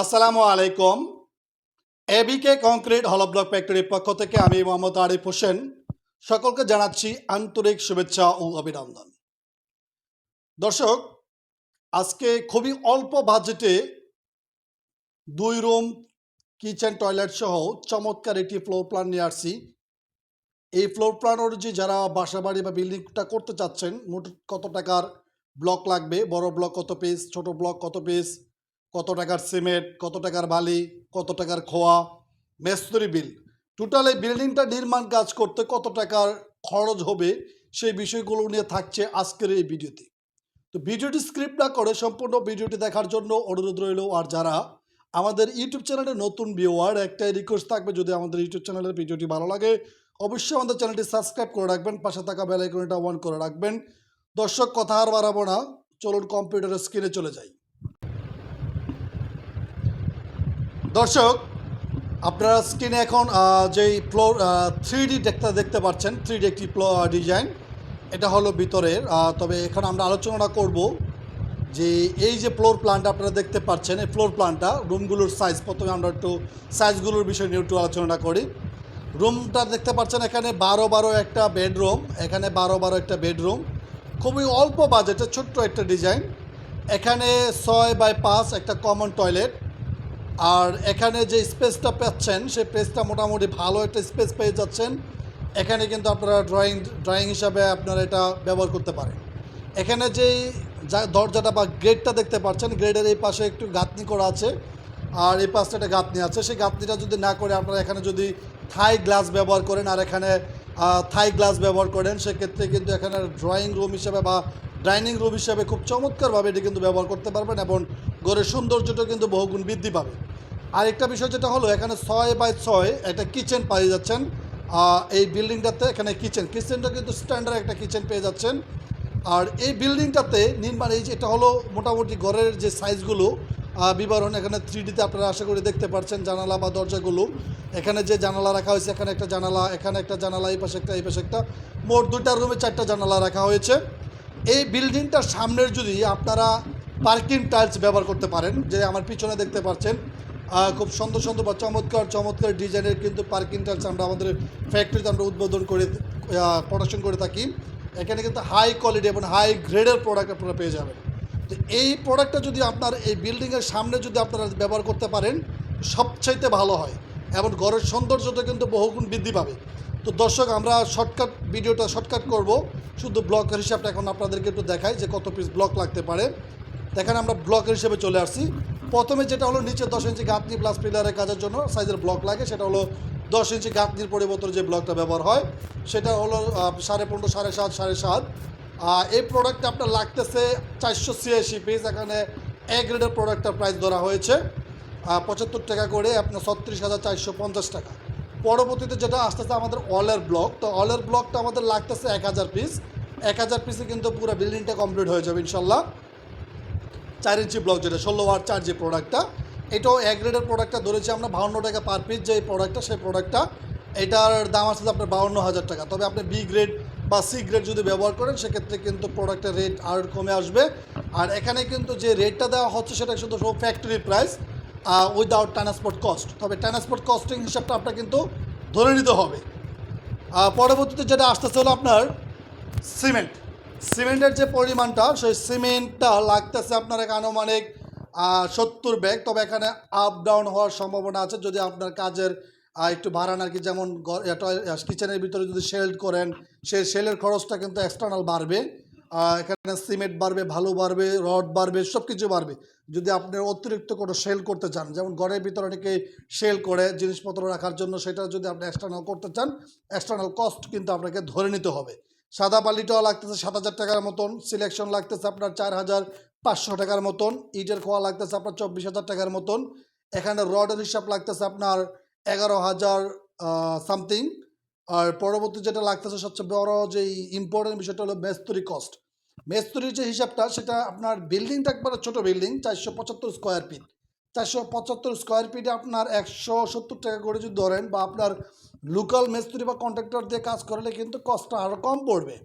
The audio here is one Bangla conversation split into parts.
আসসালামু আলাইকুম। এবিকে কংক্রিট হল ব্লক ফ্যাক্টরির পক্ষ থেকে আমি মোহাম্মদ আরিফ হোসেন। সকলকে জানাচ্ছি আন্তরিক শুভেচ্ছা ও অভিনন্দন। দর্শক, আজকে খুবই অল্প বাজেটে দুই রুম, কিচেন, টয়লেট সহ চমৎকার একটি ফ্লোর প্ল্যান নিয়ে আসছি। এই ফ্লোর প্ল্যান অনুযায়ী যারা বাসা বাড়ি বা বিল্ডিংটা করতে চাচ্ছেন, মোট কত টাকার ব্লক লাগবে? বড় ব্লক কত পিস ছোট ব্লক কত পিস কত টাকার সিমেন্ট, কত টাকার বালি, কত টাকার খোয়া, মেস্তরি বিল। টোটাল এই বিল্ডিংটা নির্মাণ কাজ করতে কত টাকার খরচ হবে সেই বিষয়গুলো নিয়ে থাকছে আজকের এই ভিডিওতে। তো ভিডিওটি স্ক্রিপ্ট না করে সম্পূর্ণ ভিডিওটি দেখার জন্য অনুরোধ রইল, আর যারা আমাদের ইউটিউব চ্যানেলে নতুন ভিউয়ার একটাই রিকোয়েস্ট থাকবে, যদি আমাদের ইউটিউব চ্যানেলের ভিডিওটি ভালো লাগে, অবশ্যই আমাদের চ্যানেলটি সাবস্ক্রাইব করে রাখবেন, পাশে থাকা বেল আইকনটা অন করে রাখবেন। দর্শক, কথা আর বাড়াবো না, চলুন কম্পিউটারের স্ক্রিনে চলে যাই। দর্শক, আপনারা স্ক্রিনে এখন যেই ফ্লোর থ্রি ডি দেখতে দেখতে পাচ্ছেন থ্রি ডি একটি ডিজাইন এটা হলো ভিতরের তবে এখানে আমরা আলোচনা করব যে এই যে ফ্লোর প্ল্যানটা আপনারা দেখতে পাচ্ছেন, এই ফ্লোর প্ল্যানটা রুমগুলোর সাইজ প্রথমে আমরা একটু সাইজগুলোর বিষয় নিয়ে একটু আলোচনা করি। রুমটা দেখতে পাচ্ছেন, এখানে বারো বারো একটা বেডরুম এখানে বারো বারো একটা বেডরুম খুবই অল্প বাজেটে ছোট্ট একটা ডিজাইন এখানে ছয় বাই পাঁচ একটা কমন টয়লেট আর এখানে যে স্পেসটা পাচ্ছেন, সেই স্পেসটা মোটামুটি ভালো একটা স্পেস পেয়ে যাচ্ছেন। এখানে কিন্তু আপনারা ড্রয়িং ড্রয়িং হিসাবে আপনারা এটা ব্যবহার করতে পারেন। এখানে যেই দরজাটা বা গেটটা দেখতে পাচ্ছেন গেটের এই পাশে একটু গাঁথনি করা আছে। আর এই পাশটা একটা গাঁথনি আছে। সেই গাঁথনিটা যদি না করে আপনারা এখানে যদি থাই গ্লাস ব্যবহার করেন আর এখানে থাই গ্লাস ব্যবহার করেন, সেক্ষেত্রে কিন্তু এখানে ড্রয়িং রুম হিসেবে বা ডাইনিং রুম হিসেবে খুব চমৎকারভাবে এটি কিন্তু ব্যবহার করতে পারবেন এবং ঘরের সৌন্দর্যটা কিন্তু বহুগুণ বৃদ্ধি পাবে। আর একটা বিষয় যেটা হলো, এখানে ছয় বাই ছয় একটা কিচেন পেয়ে যাচ্ছেন। এই বিল্ডিংটাতে এখানে কিচেন কিচেনটা কিন্তু স্ট্যান্ডার্ড একটা কিচেন পেয়ে যাচ্ছেন। আর এই বিল্ডিংটাতে নির্মাণ, এই যে এটা হলো মোটামুটি ঘরের যে সাইজগুলো বিবরণ এখানে থ্রি ডিতে আপনারা আশা করি দেখতে পাচ্ছেন জানালা বা দরজাগুলো। এখানে যে জানালা রাখা হয়েছে, এখানে একটা জানালা, এখানে একটা জানালা, এই পাশে একটা, এই পাশে একটা। মোট দুইটা রুমে চারটা জানালা রাখা হয়েছে। এই বিল্ডিংটার সামনের যদি আপনারা পার্কিং টাইলস ব্যবহার করতে পারেন, যে আমার পিছনে দেখতে পাচ্ছেন। খুব সুন্দর সুন্দর বা চমৎকার চমৎকার ডিজাইনের কিন্তু পার্কিং টাইলস আমরা আমাদের ফ্যাক্টরিতে আমরা উদ্বোধন করে প্রোডাকশন করে থাকি। এখানে কিন্তু হাই কোয়ালিটি এবং হাই গ্রেডের প্রোডাক্ট আপনারা পেয়ে যাবেন। তো এই প্রোডাক্টটা যদি আপনার এই বিল্ডিংয়ের সামনে যদি আপনারা ব্যবহার করতে পারেন, সবচাইতে ভালো হয়। এবং ঘরের সৌন্দর্যটা কিন্তু বহুগুণ বৃদ্ধি পাবে। তো দর্শক, আমরা শর্টকাট ভিডিওটা শর্টকাট করব। শুধু ব্লকের হিসাবটা এখন আপনাদেরকে একটু দেখাই যে কত পিস ব্লক লাগতে পারে। দেখেন আমরা ব্লকের হিসেবে চলে আসছি। প্রথমে যেটা হলো নিচে দশ ইঞ্চি গাঁথনি প্লাস পিলারের কাজের জন্য সাইজের ব্লক লাগে, সেটা হলো দশ ইঞ্চি গাঁথনির পরিবর্তন যে ব্লকটা ব্যবহার হয়, সেটা হলো সাড়ে পনেরো, সাড়ে সাত সাড়ে সাত। এই প্রোডাক্টটা আপনার লাগতেছে চারশো ছিয়াশি পিস এখানে এ গ্রেডের প্রোডাক্টটার প্রাইস ধরা হয়েছে। পঁচাত্তর টাকা করে আপনার ছত্রিশ হাজার চারশো পঞ্চাশ টাকা। পরবর্তীতে যেটা আসতেছে আমাদের অলের ব্লক তো অলের ব্লকটা আমাদের লাগতেছে এক হাজার পিস এক হাজার পিসে কিন্তু পুরো বিল্ডিংটা কমপ্লিট হয়ে যাবে, ইনশাল্লাহ। চার ইঞ্চি ব্লক যেটা, ষোলো ওয়াট চার যে প্রোডাক্টটা এটাও এক গ্রেডের প্রোডাক্টটা ধরেছি আমরা বাউন্ন টাকা পার পিস যে প্রোডাক্টটা সেই প্রোডাক্টটা এটার দাম আসছে আপনার বাউন্ন হাজার টাকা। তবে আপনি বি গ্রেড বা সি গ্রেড যদি ব্যবহার করেন, সেক্ষেত্রে কিন্তু প্রোডাক্টের রেট আর কমে আসবে। আর এখানে কিন্তু যে রেটটা দেওয়া হচ্ছে, সেটা শুধু সব factory price without transport cost তবে ট্রান্সপোর্ট কস্টিং হিসাবটা আপনার কিন্তু ধরে নিতে হবে। পরবর্তীতে যেটা আসতেছে হলো আপনার সিমেন্ট সিমেন্টের যে পরিমাণটা, সেই সিমেন্টটা লাগতেছে আপনার এখানে আনুমানিক সত্তর ব্যাগ। তবে এখানে আপ ডাউন হওয়ার সম্ভাবনা আছে। যদি আপনার কাজের একটু বাড়ান আর কি যেমন কিচেনের ভিতরে যদি শেল্ড করেন সেই সেলের খরচটা কিন্তু এক্সটার্নাল বাড়বে। এখানে সিমেন্ট বাড়বে, ভালো বাড়বে রড বাড়বে সব কিছু বাড়বে। যদি আপনি অতিরিক্ত কোনো সেল করতে চান, যেমন ঘরের ভিতরে অনেকে সেল করে জিনিসপত্র রাখার জন্য, সেটা যদি আপনি এক্সটার্নাল করতে চান এক্সটার্নাল কস্ট কিন্তু আপনাকে ধরে নিতে হবে। সাদা বালিটাও লাগতেছে সাত হাজার টাকার মতন সিলেকশন লাগতেছে আপনার চার হাজার পাঁচশো টাকার মতন, ইটের খোয়া লাগতেছে আপনার চব্বিশ হাজার টাকার মতন, এখানে রডের হিসাব লাগতেছে আপনার এগারো হাজার সামথিং আর পরবর্তী যেটা লাগতেছে সবচেয়ে বড় যে ইম্পর্টেন্ট বিষয়টা হলো মেস্তরি কস্ট মেস্তরির যে হিসাবটা সেটা আপনার বিল্ডিংটা একবারে ছোটো বিল্ডিং চারশো পঁচাত্তর স্কোয়ার ফিট চারশো পঁচাত্তর স্কোয়ার ফিটে আপনার একশো সত্তর টাকা করে যদি ধরেন বা আপনার লোকাল মিস্ত্রি বা কন্ট্রাক্টর দিয়ে কাজ করলে কিন্তু কস্টটা আরও কম পড়বে।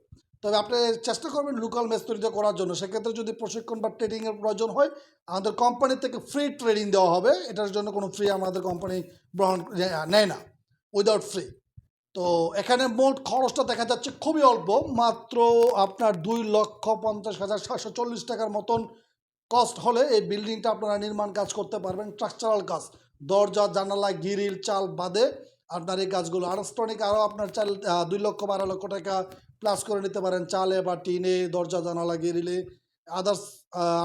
তবে আপনি চেষ্টা করবেন লোকাল মেস্তরিতে করার জন্য। সেক্ষেত্রে যদি প্রশিক্ষণ বা ট্রেনিংয়ের প্রয়োজন হয়, আমাদের কোম্পানি থেকে ফ্রি ট্রেনিং দেওয়া হবে। এটার জন্য কোনো ফ্রি আমাদের কোম্পানি গ্রহণ নেয় না। উইদাউট ফ্রি তো এখানে মোট খরচটা দেখা যাচ্ছে খুবই অল্প। মাত্র আপনার দুই লক্ষ পঞ্চাশ হাজার সাতশো চল্লিশ টাকার মতন কস্ট হলে এই বিল্ডিংটা আপনারা নির্মাণ কাজ করতে পারবেন। স্ট্রাকচারাল কাজ। দরজা, জানালা, গিরিল, চাল বাদে আপনার এই কাজগুলো। আনুষ্ঠানিক আরও আপনার চাল দুই লক্ষ, বারো লক্ষ টাকা প্লাস করে নিতে পারেন। চালে বা টিনে, দরজা, জানালা, গিরিলে। আদার্স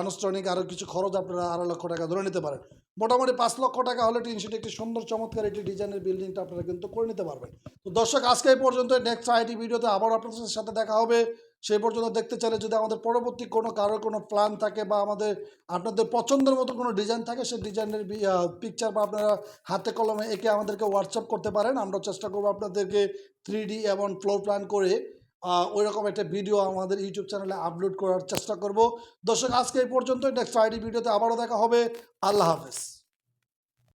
আনুষ্ঠানিক আরও কিছু খরচ আপনারা আড়াই লক্ষ টাকা ধরে নিতে পারেন। মোটামুটি পাঁচ লক্ষ টাকা হলে টিন একটি সুন্দর, চমৎকার একটি ডিজাইনের বিল্ডিংটা আপনারা কিন্তু করে নিতে পারবেন। তো দর্শক, আজকে এই পর্যন্ত নেক্সট আইটি ভিডিওতে আবার আপনাদের সাথে দেখা হবে। সেই পর্যন্ত দেখতে চাইলে যদি আমাদের পরবর্তী কোনো, কারোর কোনো প্ল্যান থাকে বা আমাদের, আপনাদের পছন্দের মতো কোনো ডিজাইন থাকে, সেই ডিজাইনের পিকচার বা আপনারা হাতে কলমে এঁকে আমাদেরকে হোয়াটসঅ্যাপ করতে পারেন। আমরা চেষ্টা করব আপনাদেরকে থ্রি এবং ফ্লোর প্ল্যান করে ওই রকম একটা ভিডিও আমাদের ইউটিউব চ্যানেলে আপলোড করার চেষ্টা করব। দর্শক, আজকে এই পর্যন্ত নেক্সট ফ্রাইডে ভিডিওতে আবারও দেখা হবে। আল্লাহ হাফেজ।